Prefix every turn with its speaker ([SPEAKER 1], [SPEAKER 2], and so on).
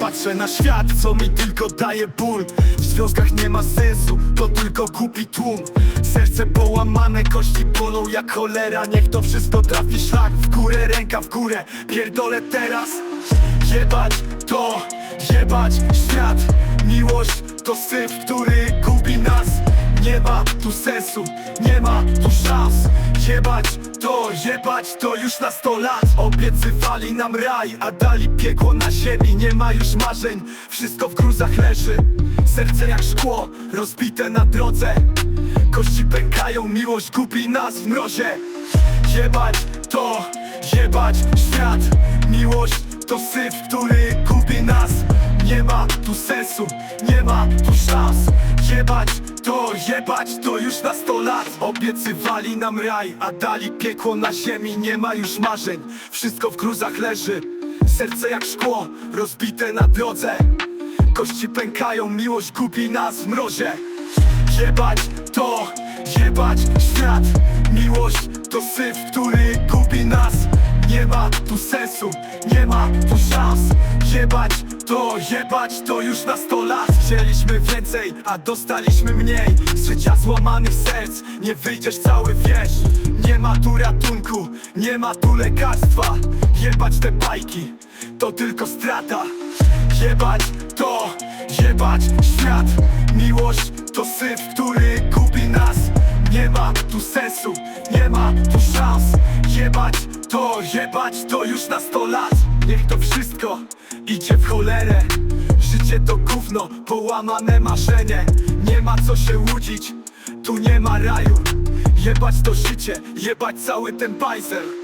[SPEAKER 1] Patrzę na świat, co mi tylko daje ból. W związkach nie ma sensu, to tylko kupi tłum. Serce połamane, kości bolą jak cholera. Niech to wszystko trafi szlak w górę, ręka w górę. Pierdolę teraz. Jebać to, jebać świat. Miłość to syf, który gubi nas. Nie ma tu sensu, nie ma tu szans. Jebać to, jebać to już na sto lat. Obiecywali nam raj, a dali piekło na ziemi. Nie ma już marzeń, wszystko w gruzach leży. Serce jak szkło, rozbite na drodze. Kości pękają, miłość gubi nas w mrozie. Jebać to, jebać świat. Miłość to syf, który gubi nas. Nie ma tu sensu, nie ma tu szans. Jebać to, jebać to już na sto lat. Obiecywali nam raj, a dali piekło na ziemi. Nie ma już marzeń, wszystko w gruzach leży. Serce jak szkło, rozbite na drodze. Kości pękają, miłość gubi nas w mrozie. Jebać to, jebać świat. Miłość to syf, który gubi nas. Nie ma tu sensu, nie ma tu szans. Jebać to, jebać to już na sto lat. Chcieliśmy więcej, a dostaliśmy mniej. Z życia złamanych serc nie wyjdziesz cały wiesz Nie ma tu ratunku, nie ma tu lekarstwa. Jebać te bajki, to tylko strata. Jebać to, jebać świat. Miłość to syf, który gubi nas. Nie ma tu sensu, nie ma tu szans. Jebać to, jebać to już na sto lat Niech to wszystko idzie w cholerę. Życie to gówno, połamane marzenie. Nie ma co się łudzić, tu nie ma raju. Jebać to życie, jebać cały ten bajzel